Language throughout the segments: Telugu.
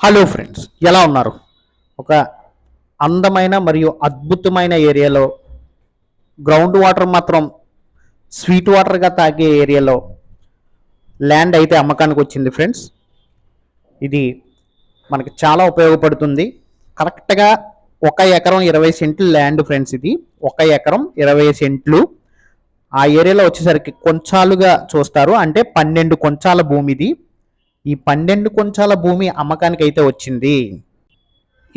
హలో ఫ్రెండ్స్ ఎలా ఉన్నారు? ఒక అందమైన మరియు అద్భుతమైన ఏరియాలో గ్రౌండ్ వాటర్ మాత్రం స్వీట్ వాటర్గా తాగే ఏరియాలో ల్యాండ్ అయితే అమ్మకానికి వచ్చింది ఫ్రెండ్స్. ఇది మనకి చాలా ఉపయోగపడుతుంది. కరెక్ట్గా ఒక ఎకరం ఇరవై సెంట్లు ల్యాండ్ ఫ్రెండ్స్ ఇది. ఒక ఎకరం ఇరవై సెంట్లు. ఆ ఏరియాలో వచ్చేసరికి కొంచాలుగా చూస్తారు. అంటే పన్నెండు కొంచాల భూమి ఇది. ఈ పన్నెండు కొంచాల భూమి అమ్మకానికి అయితే వచ్చింది.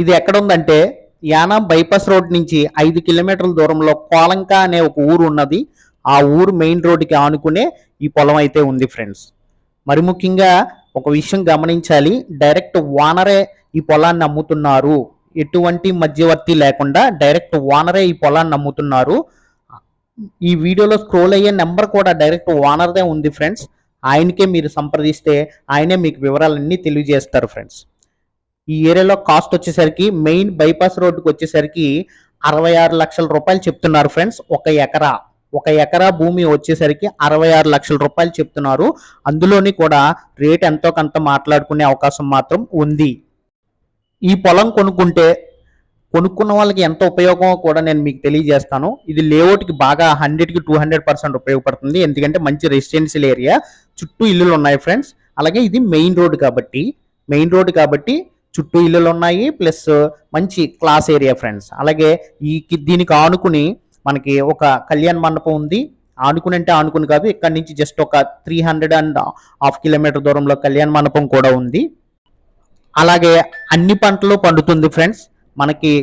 ఇది ఎక్కడ ఉందంటే యానాం బైపాస్ రోడ్ నుంచి ఐదు కిలోమీటర్ల దూరంలో కోలంక అనే ఒక ఊరు ఉన్నది. ఆ ఊరు మెయిన్ రోడ్డుకి ఆనుకునే ఈ పొలం అయితే ఉంది ఫ్రెండ్స్. మరి ముఖ్యంగా ఒక విషయం గమనించాలి. డైరెక్ట్ వానరే ఈ పొలాన్ని అమ్ముతున్నారు. ఎటువంటి మధ్యవర్తి లేకుండా డైరెక్ట్ వానరే ఈ పొలాన్ని అమ్ముతున్నారు. ఈ వీడియోలో స్క్రోల్ అయ్యే నెంబర్ కూడా డైరెక్ట్ ఓనర్దే ఉంది ఫ్రెండ్స్. ఆయనకే మీరు సంప్రదిస్తే ఆయనే మీకు వివరాలన్నీ తెలియజేస్తారు ఫ్రెండ్స్ ఈ ఏరియాలో కాస్ట్ వచ్చేసరికి మెయిన్ బైపాస్ రోడ్డుకి వచ్చేసరికి అరవై ఆరు లక్షల రూపాయలు చెప్తున్నారు ఫ్రెండ్స్ ఒక ఎకరా ఒక ఎకరా భూమి వచ్చేసరికి అరవై ఆరు లక్షల రూపాయలు చెప్తున్నారు. అందులోని కూడా రేట్ ఎంతో కొంత మాట్లాడుకునే అవకాశం మాత్రం ఉంది. ఈ పొలం కొనుక్కుంటే కొనుక్కున్న వాళ్ళకి ఎంత ఉపయోగమో కూడా నేను మీకు తెలియజేస్తాను. ఇది లేఅవుట్కి బాగా హండ్రెడ్కి టూ హండ్రెడ్ పర్సెంట్ ఉపయోగపడుతుంది. ఎందుకంటే మంచి రెసిడెన్షియల్ ఏరియా చుట్టూ ఇల్లులు ఉన్నాయి ఫ్రెండ్స్ అలాగే ఇది మెయిన్ రోడ్ కాబట్టి మెయిన్ రోడ్ కాబట్టి చుట్టూ ఇల్లులు ఉన్నాయి ప్లస్ మంచి క్లాస్ ఏరియా ఫ్రెండ్స్ అలాగే ఈ దీనికి ఆనుకుని మనకి ఒక కళ్యాణ మండపం ఉంది. ఆనుకుని అంటే ఆనుకుని కాదు ఇక్కడ నుంచి జస్ట్ ఒక three hundred and half kilometer దూరంలో కళ్యాణ మండపం కూడా ఉంది. అలాగే అన్ని పంటలు పండుతుంది ఫ్రెండ్స్ మనకి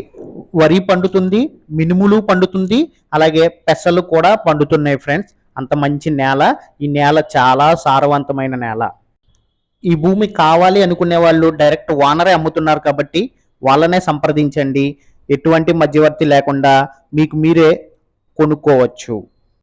వరి పండుతుంది మినుములు పండుతుంది అలాగే పెసలు కూడా పండుతున్నాయి ఫ్రెండ్స్. అంత మంచి నేల. ఈ నేల చాలా సారవంతమైన నేల. ఈ భూమి కావాలి అనుకునే వాళ్ళు డైరెక్ట్ ఓనరే అమ్ముతున్నారు కాబట్టి వాళ్ళనే సంప్రదించండి. ఎటువంటి మధ్యవర్తి లేకుండా మీకు మీరే కొనుక్కోవచ్చు.